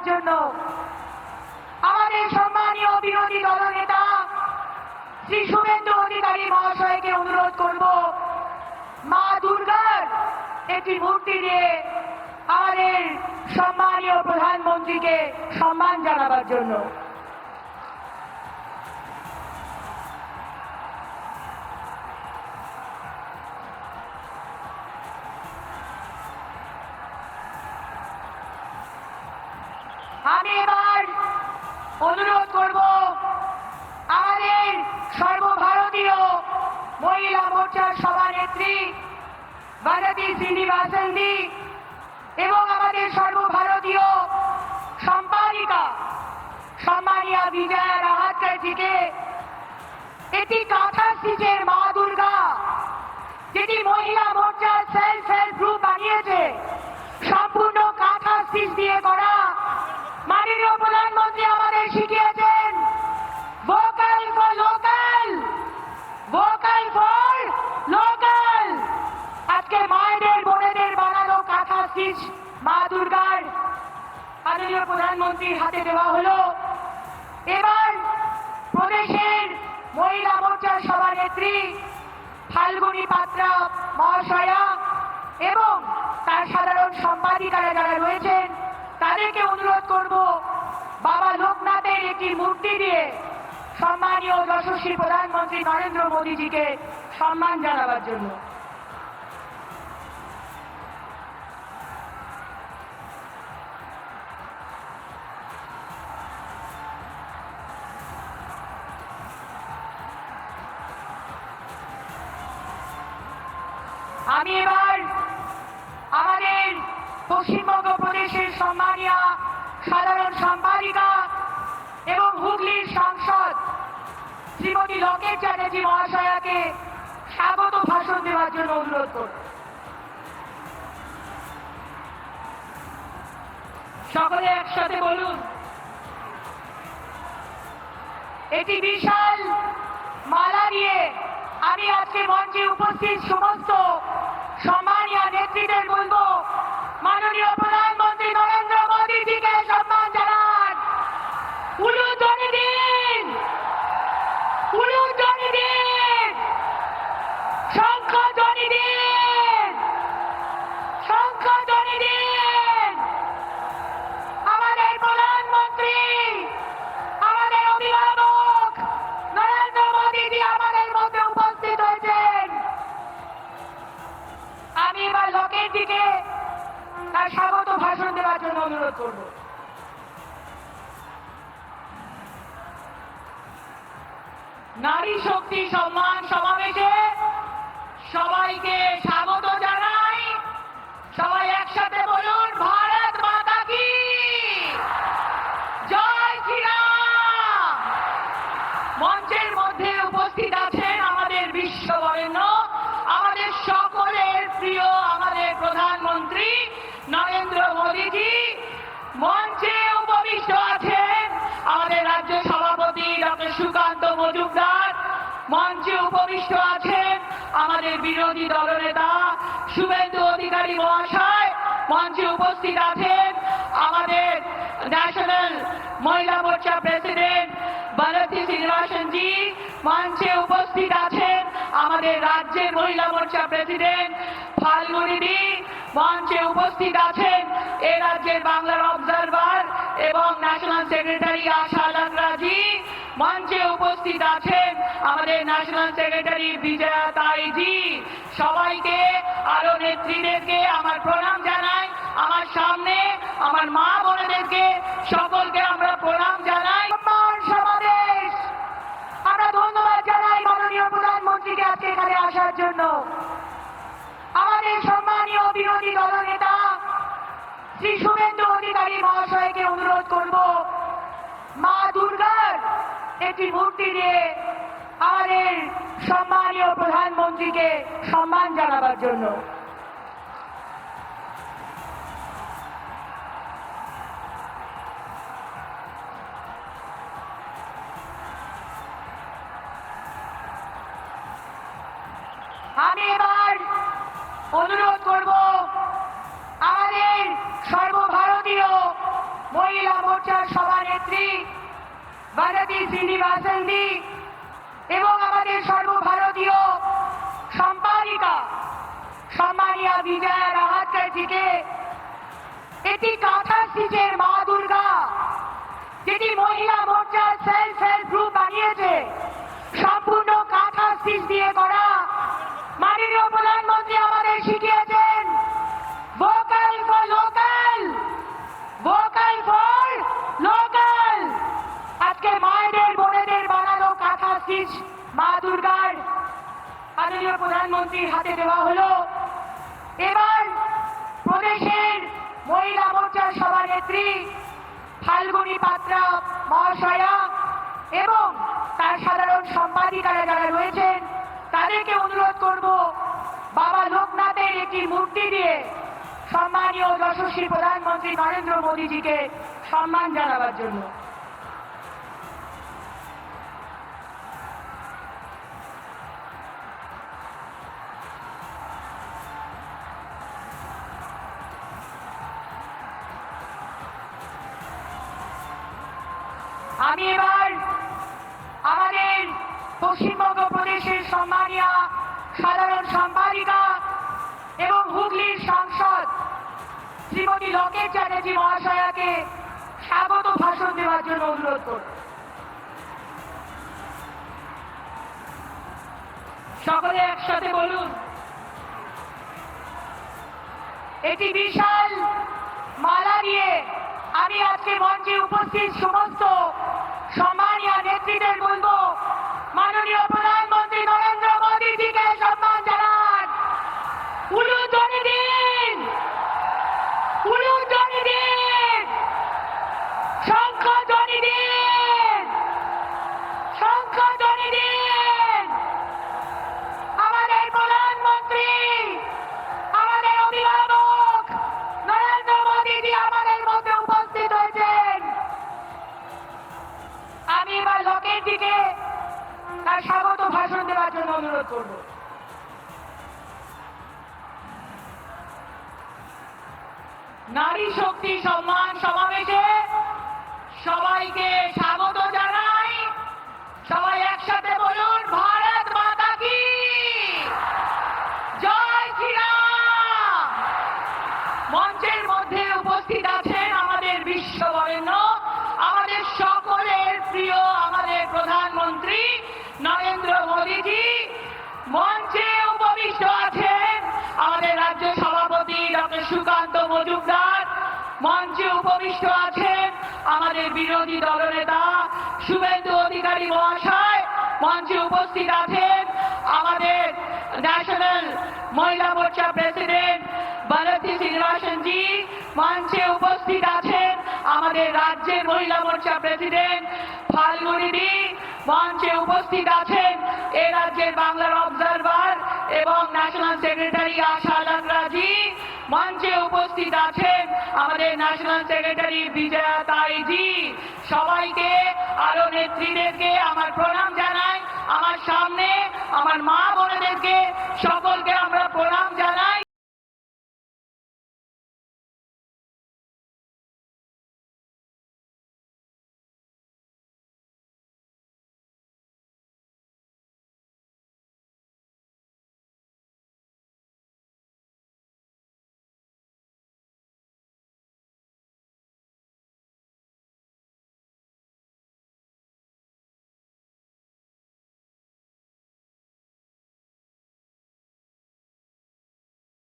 জানাবার জন্য। আমাদের সম্মানীয় বিরোধী দলনেতা শ্রী শুভেন্দু অধিকারী মহাশয়কে অনুরোধ করব, মা দুর্গার একটি মূর্তি দিয়ে আমাদের সম্মানীয় প্রধানমন্ত্রীকে সম্মান জানাবার জন্য। আমি এবার অনুরোধ করব আমাদের সর্বভারতীয় মহিলা মোর্চার সভানেত্রী ভারতী শ্রীনিবাসন্দি এবং আমাদের সর্বভারতীয় সম্পাদিকা সম্মানিয়া বিজয়া রাহাতকারজিকে এটি কাঁথা স্টিচের মা দুর্গা, যেটি মহিলা মোর্চার সেলফ হেল্প গ্রুপ বানিয়েছে, সম্পূর্ণ কাঁথা স্টিচ দিয়ে করা মাননীয় প্রধানমন্ত্রী আমাদের শিখিয়েছেন vocal for local vocal for local আজকে মায়েদের, বোনেদের বানানো কাঁথা স্টিচ মা দুর্গার মাননীয় প্রধানমন্ত্রীর হাতে দেওয়া হলো। এবার প্রদেশের মহিলা মোর্চার সভানেত্রী ফাল্গুনী পাত্রা মহাশয়া এবং তার সাধারণ সম্পাদিকারা যারা রয়েছেন তাদেরকে অনুরোধ করব, বাবা লোকনাথের একটি মূর্তি দিয়ে সম্মানীয় যশস্বী প্রধানমন্ত্রী নরেন্দ্র মোদীজিকে সম্মান জানাবার জন্য। আমি এবার আমাদের পশ্চিমবঙ্গ সাধারণ সম্পাদিকা এবং হুগলির সাংসদ শ্রীমতী লকেট চ্যাটার্জি মহাশয়াকে স্বাগত ভাষণ দেওয়ার জন্য অনুরোধ করব। সকলে একসাথে বলুন এটি বিশাল মালা নিয়ে আমি আজকে মঞ্চে উপস্থিত সমস্ত সম্মানীয় নেত্রীদের বলব, মাননীয় প্রধানমন্ত্রী দিকে তার স্বাগত ভাষণ দেওয়ার জন্য অনুরোধ করব। নারী শক্তি সম্মান সমাবেশে সবাইকে স্বাগত জানাই। সবাই একসাথে বিরোধী দলনেতা শুভেন্দু অধিকারী মহাশয় মঞ্চে উপস্থিত আছেন আমাদের ন্যাশনাল মহিলা মোর্চা প্রেসিডেন্ট ভারতী শ্রীনিবাসন জি মঞ্চে উপস্থিত আছেন আমাদের রাজ্যের মহিলা মোর্চা প্রেসিডেন্ট ফাল্গুনি দি মঞ্চে উপস্থিত আছেন এ রাজ্যের বাংলার অবজারভার এবং ন্যাশনাল সেক্রেটারি আশা লাকরাজি মঞ্চে উপস্থিত আছেন আমাদের ন্যাশনাল সেক্রেটারি বিজয়া তাইজি, সবাইকে, আরও নেত্রীদেরকে আমার প্রণাম জানাই। আমার সামনে আমার মা বোনেদেরকে সকলকে আমরা প্রণাম জানাই। সমাবেশ। আমরা ধন্যবাদ জানাই মাননীয় প্রধানমন্ত্রীকে আজকে এখানে আসার জন্য। আমাদের সম্মানীয় বিরোধী দলনেতা শ্রী শুভেন্দু অধিকারী মহাশয়কে অনুরোধ করব, মা দুর্গার একটি মূর্তি দিয়ে আমাদের সম্মানীয় প্রধানমন্ত্রীকে সম্মান জানাবার জন্য। আমি এবার অনুরোধ করব, আমাদের সর্বভারতীয় মহিলা जी ভারতী শ্রীনিবাসন এবং আমাদের সর্বভারতীয় সম্পাদিকা সম্মানিয়া বিজয়া রাহাতকর জিকে এটি কাঁথা সিজের মা দুর্গা, যেটি মহিলা মোর্চার সেলফ হেল্প গ্রুপ বানিয়েছে, সম্পূর্ণ কাঁথা স্টিচ দিয়ে করা। মাননীয় প্রধানমন্ত্রী আমাদের শিখিয়েছেন vocal for local vocal for local আজকে মায়েদের বোনেদের বানানো কাঁথা স্টিচ মা দুর্গার মাননীয় প্রধানমন্ত্রীর হাতে দেওয়া হলো। এবার প্রদেশের মহিলা মোর্চার সভানেত্রী ফাল্গুনী পাত্রা মহাশয়া এবং তার সাধারণ সম্পাদিকারা যারা রয়েছেন, তাদেরকে অনুরোধ করব, বাবা লোকনাথের একটি মূর্তি দিয়ে সম্মানীয় যশস্বী প্রধানমন্ত্রী নরেন্দ্র মোদীজিকে সম্মান জানাবার জন্য। আমি এবার আমাদের পশ্চিমবঙ্গ প্রদেশের সম্মানীয় সাধারণ সম্পাদিকা এবং হুগলির সাংসদ শ্রীমতী লকেট চ্যাটার্জি মহাশয়াকে স্বাগত ভাষণ দেওয়ার জন্য অনুরোধ করব। সকলে একসাথে বলুন এটি বিশাল মালা নিয়ে আমি আজকে মঞ্চে উপস্থিত সমস্ত নেত্রীদের বলব মাননীয় প্রধানমন্ত্রী ভাষণ দেওয়ার জন্য অনুরোধ করব। নারী শক্তি সম্মান সমাবেশে সবাইকে বিরোধী দলনেতা শুভেন্দু অধিকারী মহাশয় মঞ্চে উপস্থিত আছেন আমাদের ন্যাশনাল মহিলা মোর্চা প্রেসিডেন্ট ভারতী শ্রীনিবাসন জি মঞ্চে উপস্থিত আছেন আমাদের রাজ্যের মহিলা মোর্চা প্রেসিডেন্ট ফাল্গুনি দি মঞ্চে উপস্থিত আছেন এ রাজ্যের বাংলার অবজারভার এবং ন্যাশনাল সেক্রেটারি আশা লাকরা জি মঞ্চে উপস্থিত আছেন আমাদের ন্যাশনাল সেক্রেটারি বিজয়া তাইজি। সবাইকে, আরও নেত্রীদেরকে আমার প্রণাম জানাই। আমার সামনে আমার মা বোনেদেরকে